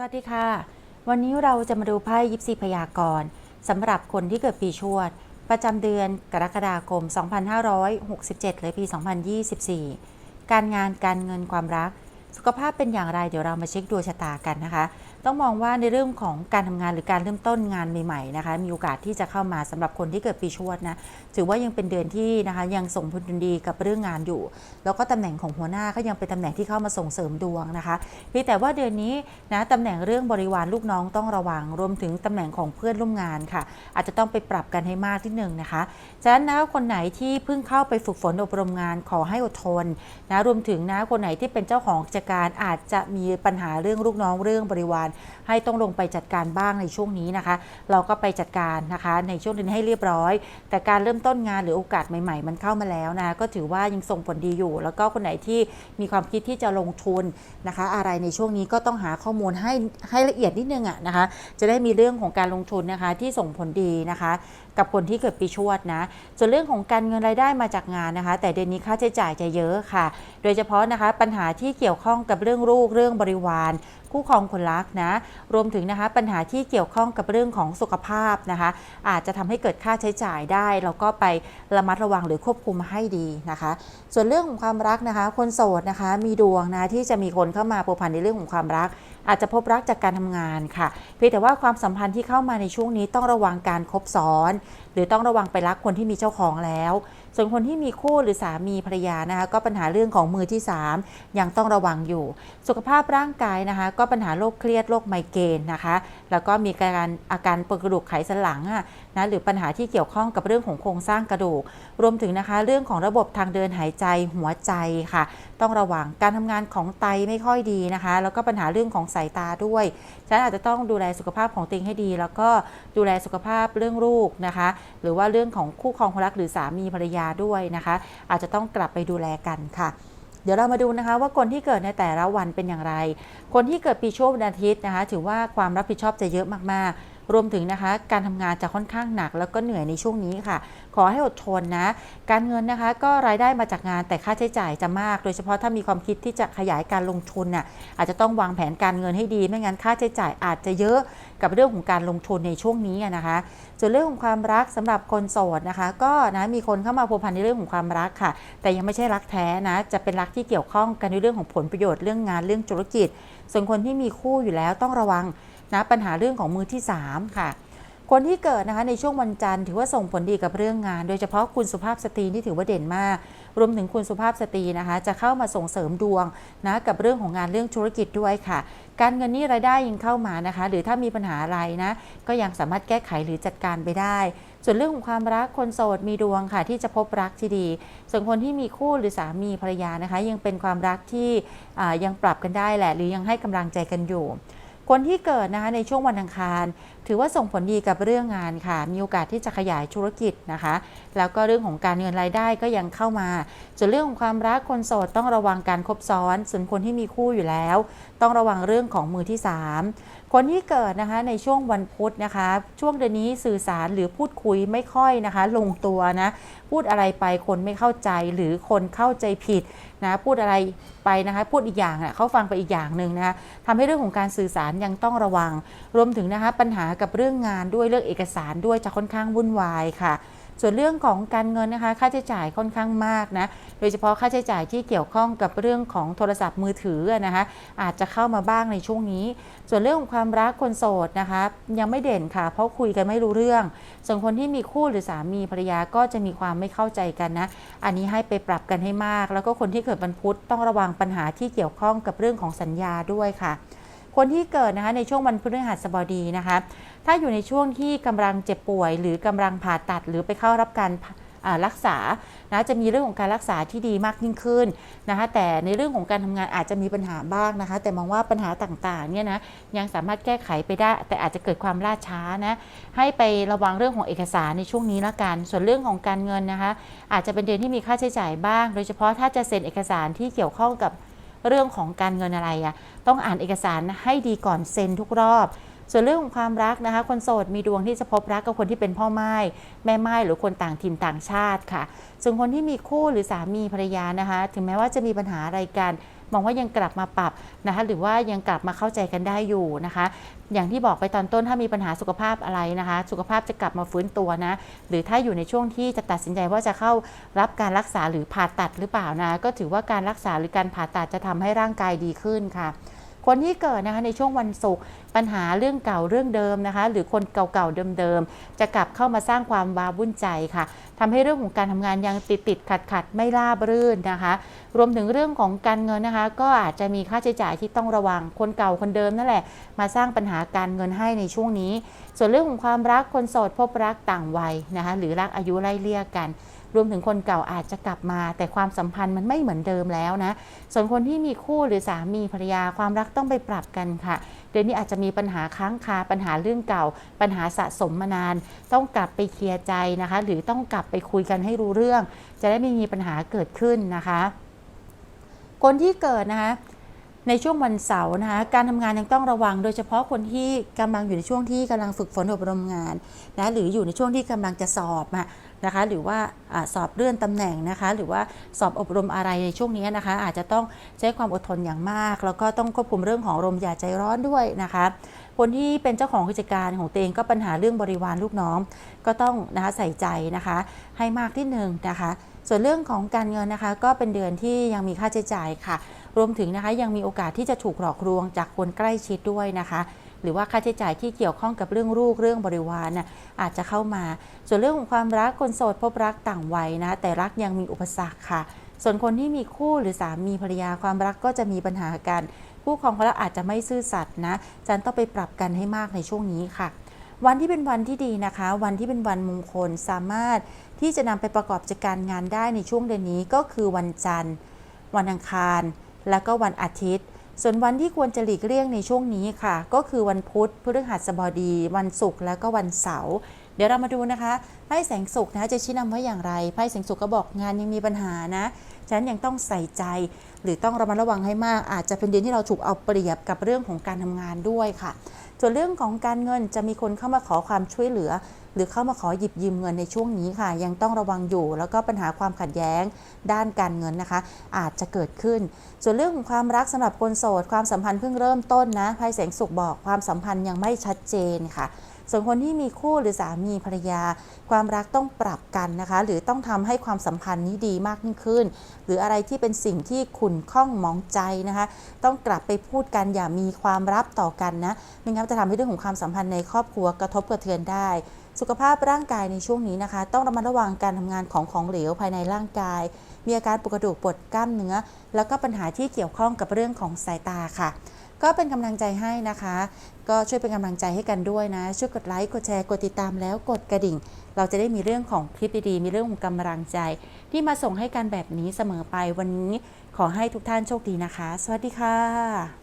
สวัสดีค่ะ วันนี้เราจะมาดูไพ่ยิปซีพยากรณ์สำหรับคนที่เกิดปีชวด ประจำเดือนกรกฎาคม 2567เลยปี 2024 การงานการเงินความรัก สุขภาพเป็นอย่างไรเดี๋ยวเรามาเช็คดวงชะตากันนะคะ ต้องมองว่าในเรื่องของการทำงานหรือการเริ่มต้นงานใหม่ๆนะคะ มีโอกาสที่จะเข้ามาสำหรับคนที่เกิดปีชวดนะถือว่ายังเป็นเดือนที่นะคะยังส่งผลดีกับเรื่องงานอยู่ แล้วก็ตำแหน่งของหัวหน้าก็ยังเป็นตำแหน่งที่เข้ามาส่งเสริมดวงนะคะเพียงแต่ว่าเดือนนี้นะตำแหน่งเรื่องบริวารลูกน้องต้องระวังรวมถึงตำแหน่งของเพื่อนร่วมงานค่ะ อาจจะต้องไปปรับกันให้มากที่หนึ่งนะคะฉะนั้นนะคนไหนที่เพิ่งเข้าไปฝึกฝนอบรมงานขอให้อดทนนะรวมถึงนะคนไหนที่เป็นเจ้าของกิจการอาจจะมีปัญหาเรื่องลูกน้องเรื่องบริวาร ให้ต้องลงไปจัดการบ้างในช่วงนี้นะคะ เราก็ไปจัดการนะคะ ในช่วงนี้ให้เรียบร้อย แต่การเริ่มต้นงานหรือโอกาสใหม่ ๆ มันเข้ามาแล้วนะก็ถือว่ายังส่งผลดีอยู่ แล้วก็คนไหนที่มีความคิดที่จะลงทุนนะคะ อะไรในช่วงนี้ก็ต้องหาข้อมูลให้ให้ละเอียดนิดนึงอะนะคะ จะได้มีเรื่องของการลงทุนนะคะที่ส่งผลดีนะคะ กับคนที่เกิดปีชวดนะส่วนเรื่องของการเงินรายได้มาจากงานนะคะ แต่เดือนนี้ค่าใช้จ่ายจะเยอะค่ะ โดยเฉพาะนะคะปัญหาที่เกี่ยวข้องกับเรื่องลูกเรื่องบริวาร คู่ครองคนรักนะ รวมถึงนะคะปัญหาที่เกี่ยวข้องกับเรื่องของสุขภาพนะคะ อาจจะทำให้เกิดค่าใช้จ่ายได้ แล้วก็ไประมัดระวังหรือควบคุมให้ดีนะคะ ส่วนเรื่องของความรักนะคะ คนโสดนะคะมีดวงนะที่จะมีคนเข้ามาผัวพันในเรื่องของความรัก อาจจะพบรักจากการทำงานค่ะ เพียงแต่ว่าความสัมพันธ์ที่เข้ามาในช่วงนี้ต้องระวังการคบซ้อน หรือต้องระวังไปรักคนที่มีเจ้าของแล้ว ส่วนคนที่มีคู่หรือสามีภรรยานะคะก็ปัญหาเรื่องของมือที่ 3 ยังต้องระวังอยู่ สุขภาพร่างกายนะคะ ก็ปัญหาโรคเครียดโรคไมเกรนนะคะ แล้วก็มีการอาการปวดกระดูกไขสันหลังอะนะหรือปัญหาที่เกี่ยวข้องกับเรื่องของโครงสร้างกระดูก รวมถึงนะคะ เรื่องของระบบทางเดินหายใจหัวใจค่ะ ต้องระวังการทำงานของไตไม่ค่อยดีนะคะ แล้วก็ปัญหาเรื่องของสายตาด้วยฉะนั้นอาจจะต้องดูแลสุขภาพของตัวเองให้ดี แล้วก็ดูแลสุขภาพเรื่องลูกนะคะ หรือว่าเรื่องของคู่ครองคนรักหรือสามีภรรยาด้วยนะคะ อาจจะต้องกลับไปดูแลกันค่ะเดี๋ยวเรามาดูนะคะว่าคนที่เกิดในแต่ละวันเป็นอย่างไร คนที่เกิดปีชวดวันอาทิตย์นะคะ ถือว่าความรับผิดชอบจะเยอะมากๆ รวมถึงนะคะ การทำงานจะค่อนข้างหนัก แล้วก็เหนื่อยในช่วงนี้ค่ะ ขอให้อดทนนะ การเงินนะคะก็รายได้มาจากงานแต่ค่าใช้จ่ายจะมาก โดยเฉพาะถ้ามีความคิดที่จะขยายการลงทุนน่ะอาจจะต้องวางแผนการเงินให้ดี ไม่งั้นค่าใช้จ่ายอาจจะเยอะกับเรื่องของการลงทุนในช่วงนี้นะคะส่วนเรื่องของความรักสำหรับคนโสดนะคะ ก็นะมีคนเข้ามาพัวพันในเรื่องของความรักค่ะ แต่ยังไม่ใช่รักแท้นะ จะเป็นรักที่เกี่ยวข้องกันในเรื่องของผลประโยชน์เรื่องงานเรื่องธุรกิจ ส่วนคนที่มีคู่อยู่แล้วต้องระวัง นะปัญหาเรื่องของมือที่สามค่ะคนที่เกิดนะคะในช่วงวันจันทร์ถือว่าส่งผลดีกับเรื่องงาน โดยเฉพาะคุณสุภาพสตรีที่ถือว่าเด่นมาก รวมถึงคุณสุภาพสตรีนะคะ จะเข้ามาส่งเสริมดวงนะกับเรื่องของงานเรื่องธุรกิจด้วยค่ะ การเงินนี่รายได้ยังเข้ามานะคะ หรือถ้ามีปัญหาอะไรนะก็ยังสามารถแก้ไขหรือจัดการไปได้ ส่วนเรื่องของความรักคนโสดมีดวงค่ะ ที่จะพบรักที่ดี ส่วนคนที่มีคู่หรือสามีภรรยานะคะ ยังเป็นความรักที่ยังปรับกันได้แหละ หรือยังให้กำลังใจกันอยู่ คนที่เกิดนะคะในช่วงวันอังคาร ถือว่าส่งผลดีกับเรื่องงานค่ะ มีโอกาสที่จะขยายธุรกิจนะคะ แล้วก็เรื่องของการเงินรายได้ก็ยังเข้ามา ส่วนเรื่องของความรักคนโสดต้องระวังการคบซ้อน ส่วนคนที่มีคู่อยู่แล้ว ต้องระวังเรื่องของมือที่ 3 คนที่เกิดนะคะในช่วงวันพุธนะคะ ช่วงเดือนนี้สื่อสารหรือพูดคุยไม่ค่อยนะคะ ลงตัวนะพูดอะไรไปคนไม่เข้าใจหรือคนเข้าใจผิดนะพูดอะไรไปนะคะพูดอีกอย่างอะเขาฟังไปอีกอย่างหนึ่งนะคะทำให้เรื่องของการสื่อสารยังต้องระวัง รวมถึงนะคะปัญหากับเรื่องงานด้วยเรื่องเอกสารด้วยจะค่อนข้างวุ่นวายค่ะ ส่วนเรื่องของการเงินนะคะค่าใช้จ่ายค่อนข้างมากนะโดยเฉพาะค่าใช้จ่ายที่เกี่ยวข้องกับเรื่องของโทรศัพท์มือถือนะคะอาจจะเข้ามาบ้างในช่วงนี้ ส่วนเรื่องของความรักคนโสดนะคะยังไม่เด่นค่ะ เพราะคุยกันไม่รู้เรื่อง ส่วนคนที่มีคู่หรือสามีภรรยาก็จะมีความไม่เข้าใจกันนะอันนี้ให้ไปปรับกันให้มาก แล้วก็คนที่เกิดวันพุธต้องระวังปัญหาที่เกี่ยวข้องกับเรื่องของสัญญาด้วยค่ะ คนที่เกิดนะคะในช่วงวันพฤหัสบดีนะคะ ถ้าอยู่ในช่วงที่กำลังเจ็บป่วย หรือกำลังผ่าตัดหรือไปเข้ารับการรักษานะจะมีเรื่องของการรักษาที่ดีมากยิ่งขึ้นนะคะแต่ในเรื่องของการทำงานอาจจะมีปัญหาบ้างนะคะ แต่มองว่าปัญหาต่างๆเนี่ยนะยังสามารถแก้ไขไปได้ แต่อาจจะเกิดความล่าช้านะให้ไประวังเรื่องของเอกสารในช่วงนี้ละกัน ส่วนเรื่องของการเงินนะคะ อาจจะเป็นเดือนที่มีค่าใช้จ่ายบ้าง โดยเฉพาะถ้าจะเซ็นเอกสารที่เกี่ยวข้องกับ เรื่องของการเงินอะไรอะต้องอ่านเอกสารให้ดีก่อนเซ็นทุกรอบ ส่วนเรื่องของความรักนะคะ คนโสดมีดวงที่จะพบรักกับคนที่เป็นพ่อไม้แม่ไม้หรือคนต่างถิ่นต่างชาติค่ะ ส่วนคนที่มีคู่หรือสามีภรรยานะคะ ถึงแม้ว่าจะมีปัญหาอะไรกัน มองว่ายังกลับมาปรับนะคะหรือว่ายังกลับมาเข้าใจกันได้อยู่นะคะ อย่างที่บอกไปตอนต้นถ้ามีปัญหาสุขภาพอะไรนะคะ สุขภาพจะกลับมาฟื้นตัวนะ หรือถ้าอยู่ในช่วงที่จะตัดสินใจว่าจะเข้ารับการรักษาหรือผ่าตัดหรือเปล่านะก็ถือว่าการรักษาหรือการผ่าตัดจะทำให้ร่างกายดีขึ้นค่ะ คนที่เกิดนะคะในช่วงวันศุกร์ปัญหาเรื่องเก่าเรื่องเดิมนะคะ หรือคนเก่าๆเดิมๆจะกลับเข้ามาสร้างความวาวุ่นใจค่ะทำให้เรื่องของการทำงานยังติดติดขัดขัดไม่ราบรื่นนะคะ รวมถึงเรื่องของการเงินนะคะ ก็อาจจะมีค่าใช้จ่ายที่ต้องระวังคนเก่าคนเดิมนั่นแหละ มาสร้างปัญหาการเงินให้ในช่วงนี้ ส่วนเรื่องของความรักคนโสดพบรักต่างวัยนะคะ หรือรักอายุไล่เลี่ยกัน รวมถึงคนเก่าอาจจะกลับมา แต่ความสัมพันธ์มันไม่เหมือนเดิมแล้วนะ ส่วนคนที่มีคู่หรือสามีภรรยาความรักต้องไปปรับกันค่ะ เดือนนี้อาจจะมีปัญหาค้างคาปัญหาเรื่องเก่า ปัญหาสะสมมานาน ต้องกลับไปเคลียร์ใจนะคะ หรือต้องกลับไปคุยกันให้รู้เรื่อง จะได้ไม่มีปัญหาเกิดขึ้นนะคะ คนที่เกิดนะคะในช่วงวันเสาร์นะคะการทำงานยังต้องระวัง โดยเฉพาะคนที่กำลังอยู่ในช่วงที่กำลังฝึกฝนอบรมงานนะหรืออยู่ในช่วงที่กำลังจะสอบอะ นะคะหรือว่าอสอบเลื่อนตำแหน่งนะคะหรือว่าสอบอบรมอะไรในช่วงนี้นะคะ อาจจะต้องใช้ความอดทนอย่างมาก แล้วก็ต้องควบคุมเรื่องของลมณ์อย่าใจร้อนด้วยนะคะคนที่เป็นเจ้าของกิจการของตัวเองก็ปัญหาเรื่องบริวารลูกน้อง ก็ต้องนะคะใส่ใจนะคะ ให้มากที่หนึ่งนะคะส่วนเรื่องของการเงินนะคะ ก็เป็นเดือนที่ยังมีค่าใช้จ่ายค่ะ รวมถึงนะคะยังมีโอกาสที่จะถูกหลอกลวงจากคนใกล้ชิดด้วยนะคะ หรือว่าค่าใช้จ่ายที่เกี่ยวข้องกับเรื่องลูกเรื่องบริวารน่ะอาจจะเข้ามา ส่วนเรื่องของความรักคนโสดพบรักต่างวัยนะ แต่รักยังมีอุปสรรคค่ะ ส่วนคนที่มีคู่หรือสามีภรรยาความรักก็จะมีปัญหากันคู่ครองเขาแล้วอาจจะไม่ซื่อสัตย์นะจันต้องไปปรับกันให้มากในช่วงนี้ค่ะวันที่เป็นวันที่ดีนะคะ วันที่เป็นวันมงคลสามารถที่จะนำไปประกอบกิจการงานได้ในช่วงเดือนนี้ก็คือวันจันทร์ วันอังคาร แล้วก็วันอาทิตย์ ส่วนวันที่ควรจะหลีกเลี่ยงในช่วงนี้ค่ะ ก็คือวันพุธพฤหัสบดี วันศุกร์แล้วก็วันเสาร์ เดี๋ยวเรามาดูนะคะไพ่แสงสุกนะคะจะชี้นำว่าอย่างไรไพ่แสงสุกก็บอกงานยังมีปัญหานะฉะนั้นยังต้องใส่ใจ หรือต้องระมัดระวังให้มาก อาจจะเป็นเดือนที่เราถูกเอาเปรียบกับเรื่องของการทำงานด้วยค่ะ ส่วนเรื่องของการเงินจะมีคนเข้ามาขอความช่วยเหลือ หรือเข้ามาขอหยิบยืมเงินในช่วงนี้ค่ะ ยังต้องระวังอยู่ แล้วก็ปัญหาความขัดแย้งด้านการเงินนะคะ อาจจะเกิดขึ้น ส่วนเรื่องของความรักสำหรับคนโสด ความสัมพันธ์เพิ่งเริ่มต้นนะไพ่แสงสุขบอกความสัมพันธ์ยังไม่ชัดเจนค่ะ ส่วนคนที่มีคู่หรือสามีภรรยา ความรักต้องปรับกันนะคะ หรือต้องทำให้ความสัมพันธ์นี้ดีมากยิ่งขึ้น หรืออะไรที่เป็นสิ่งที่ขุ่นข้องมองใจนะคะ ต้องกลับไปพูดกันอย่ามีความลับต่อกันนะไม่งั้นจะทำให้เรื่องของความสัมพันธ์ในครอบครัวกระทบกระเทือนได้สุขภาพร่างกายในช่วงนี้นะคะ ต้องระมัดระวังการทำงานของของเหลวภายในร่างกาย มีอาการปวดกระดูกปวดกล้ามเนื้อ แล้วก็ปัญหาที่เกี่ยวข้องกับเรื่องของสายตาค่ะ ก็เป็นกำลังใจให้นะคะ ก็ช่วยเป็นกำลังใจให้กันด้วยนะ ช่วยกดไลค์ กดแชร์ กดติดตามแล้วกดกระดิ่ง เราจะได้มีเรื่องของคลิปดีๆ มีเรื่องของกำลังใจ ที่มาส่งให้กันแบบนี้เสมอไปวันนี้ขอให้ทุกท่านโชคดีนะคะ สวัสดีค่ะ